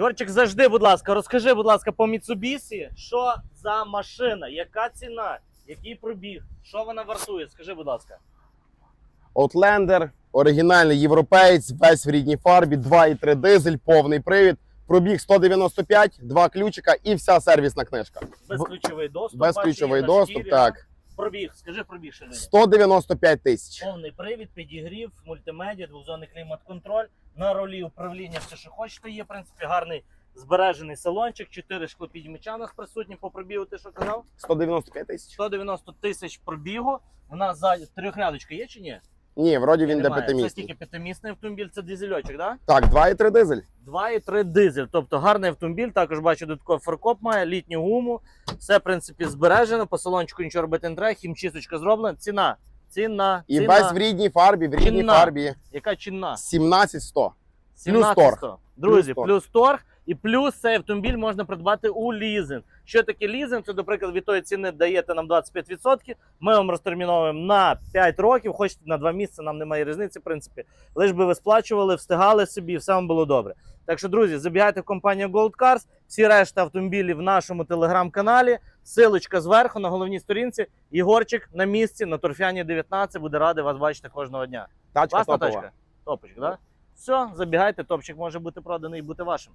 Ігорчик, завжди, будь ласка, розкажи, будь ласка, по Mitsubishi, що за машина, яка ціна, який пробіг, що вона вартує? Скажи, будь ласка. Outlander, оригінальний європеєць, весь в рідній фарбі, 2,3 дизель, повний привід. Пробіг 195, два ключика і вся сервісна книжка. Безключовий доступ. Безключовий доступ, так. Пробіг, скажи пробіг ще 195 тисяч. Повний привід, підігрів, мультимедіа, двохзонний клімат-контроль, на ролі управління все, що хочете. Є, в принципі, гарний збережений салончик, 4 шклопідміча у нас присутні по пробігу, ти що казав? 195 тисяч. 190 тисяч пробігу. У нас ззаді трьохрядочка є чи ні? Ні, вроді він де Немає. Це п'ятимісний. тільки п'ятимісний автомобіль, це дизельочок, так? Так, 2,3 дизель. 2,3 дизель. Тобто гарний автомобіль. Також бачу, додатковий фаркоп має, літню гуму. Все, в принципі, збережено. По салончику нічого робити не треба, хімчисточка зроблена. Ціна. Ціна. І ціна. весь в рідній фарбі, в рідній Ціна. фарбі. Яка чинна? 17100. 17 торг. Друзі, Плюс плюс торг. І плюс цей автомобіль можна придбати у лізинг. Що таке лізинг? Це, наприклад, від тої ціни даєте нам 25%. Ми вам розтерміновуємо на 5 років, хочете на 2 місяці, нам немає різниці, в принципі. Лиш би ви сплачували, встигали собі, все вам було добре. Так що, друзі, забігайте в компанію Gold Cars. Всі решта автомобілів в нашому телеграм-каналі. Силочка зверху на головній сторінці. Єгорчик на місці на торфяні 19. Буде радий вас бачити кожного дня. Тачка Класна топова. тачка? Топочка, так? Да? Все, забігайте, топчик може бути проданий і бути вашим.